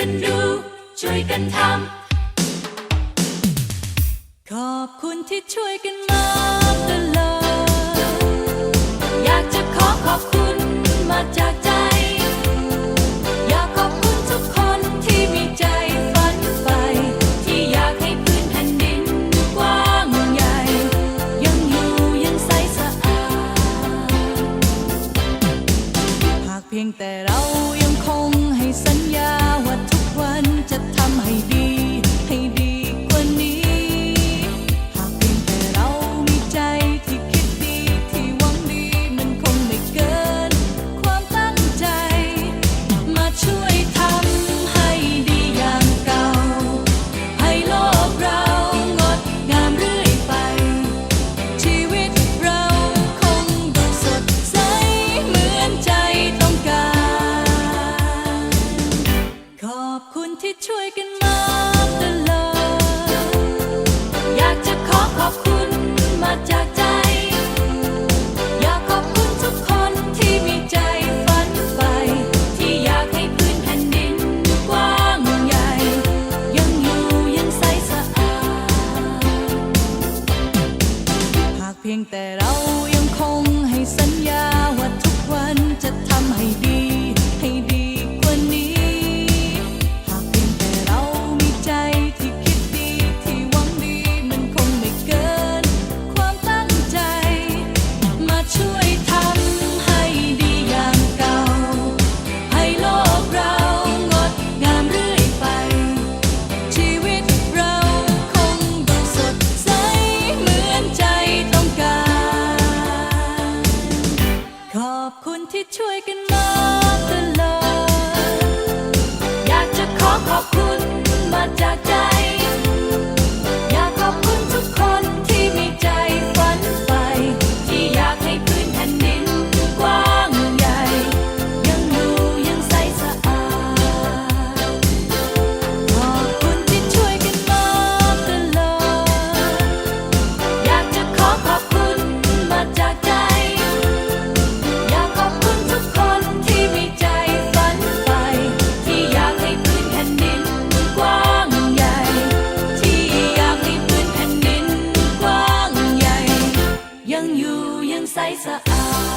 กันดู ช่วยกันทำ ขอบคุณที่ช่วยกันมา ช่วยกันมาตลอดอยากจะขอขอบคุณมาจากใจ อยากขอบคุณทุกคนที่มีใจฝันใฝ่ที่อยากให้พื้นแผ่นดินกว้างใหญ่ ยังอยู่ยังใสสะอาดหากเพียงแต่เรายังคงให้สัญญาว่าทุกวันจะทำให้ดี อบคุณที่ช่วยกันมาตลอดอยากจะขอขอบคุณ out.